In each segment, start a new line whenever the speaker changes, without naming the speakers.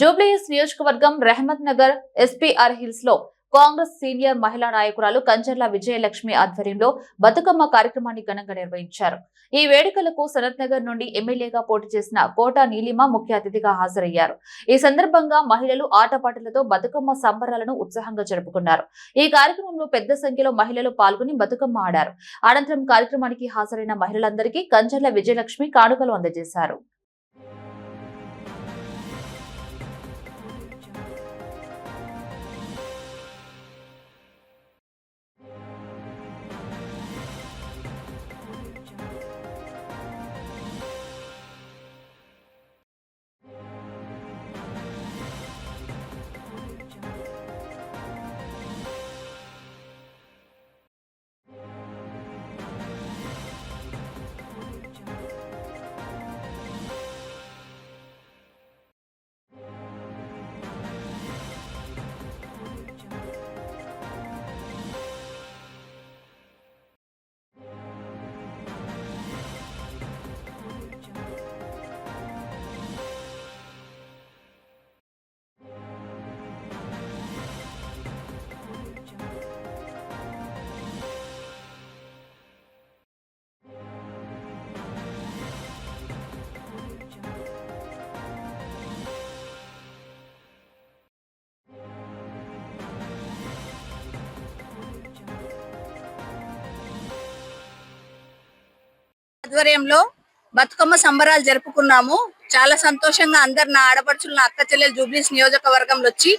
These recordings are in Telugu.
జూబ్లీహిల్స్ నియోజకవర్గం రెహమత్ నగర్ ఎస్పీఆర్ హిల్స్లో కాంగ్రెస్ సీనియర్ మహిళా నాయకురాలు కంచర్ల విజయలక్ష్మి ఆధ్వర్యంలో బతుకమ్మ కార్యక్రమాన్ని ఘనంగా నిర్వహించారు. ఈ వేడుకలకు సనత్ నగర్ నుండి ఎమ్మెల్యేగా పోటీ చేసిన కోట నీలిమ ముఖ్య అతిథిగా హాజరయ్యారు. ఈ సందర్భంగా మహిళలు ఆటపాటలతో బతుకమ్మ సంబరాలను ఉత్సాహంగా జరుపుకున్నారు. ఈ కార్యక్రమంలో పెద్ద సంఖ్యలో మహిళలు పాల్గొని బతుకమ్మ ఆడారు. అనంతరం కార్యక్రమానికి హాజరైన మహిళలందరికీ కంచర్ల విజయలక్ష్మి కానుకలు అందజేశారు.
ఆధ్వర్యంలో బతుకమ్మ సంబరాలు జరుపుకున్నాము. చాలా సంతోషంగా అందరు నా ఆడపడుచులు నా అక్క చెల్లెలు జూబ్లీస్ నియోజకవర్గంలో వచ్చి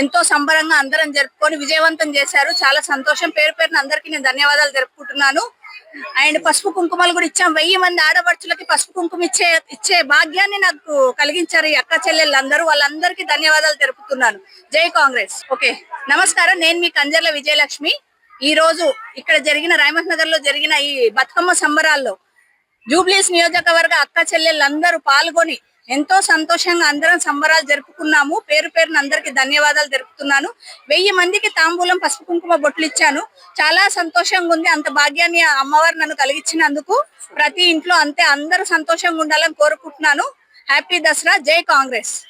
ఎంతో సంబరంగా అందరం జరుపుకొని విజయవంతం చేశారు. చాలా సంతోషం. పేరు పేరున అందరికీ నేను ధన్యవాదాలు జరుపుకుంటున్నాను. అండ్ పసుపు కుంకుమలు కూడా ఇచ్చాం. వెయ్యి మంది ఆడపడుచులకి పసుపు కుంకుమ ఇచ్చే ఇచ్చే భాగ్యాన్ని నాకు కలిగించారు ఈ అక్క చెల్లెళ్ళు అందరూ వాళ్ళందరికీ ధన్యవాదాలు తెలుపుతున్నాను జై కాంగ్రెస్. ఓకే. నమస్కారం. నేను మీ కంజర్ల విజయలక్ష్మి. ఈ రోజు ఇక్కడ జరిగిన రాయమత్ నగర్లో జరిగిన ఈ బతుకమ్మ సంబరాల్లో జూబ్లీస్ నియోజకవర్గ అక్క చెల్లెళ్ళందరూ పాల్గొని ఎంతో సంతోషంగా అందరం సంబరాలు జరుపుకున్నాము. పేరు పేరున అందరికి ధన్యవాదాలు జరుపుతున్నాను వెయ్యి మందికి తాంబూలం పసుపు కుంకుమ బొట్లు ఇచ్చాను. చాలా సంతోషంగా ఉంది. అంత భాగ్యాన్ని అమ్మవారు నన్ను కలిగించినందుకు ప్రతి ఇంట్లో అంతే అందరూ సంతోషంగా ఉండాలని కోరుకుంటున్నాను. హ్యాపీ దసరా. జై కాంగ్రెస్.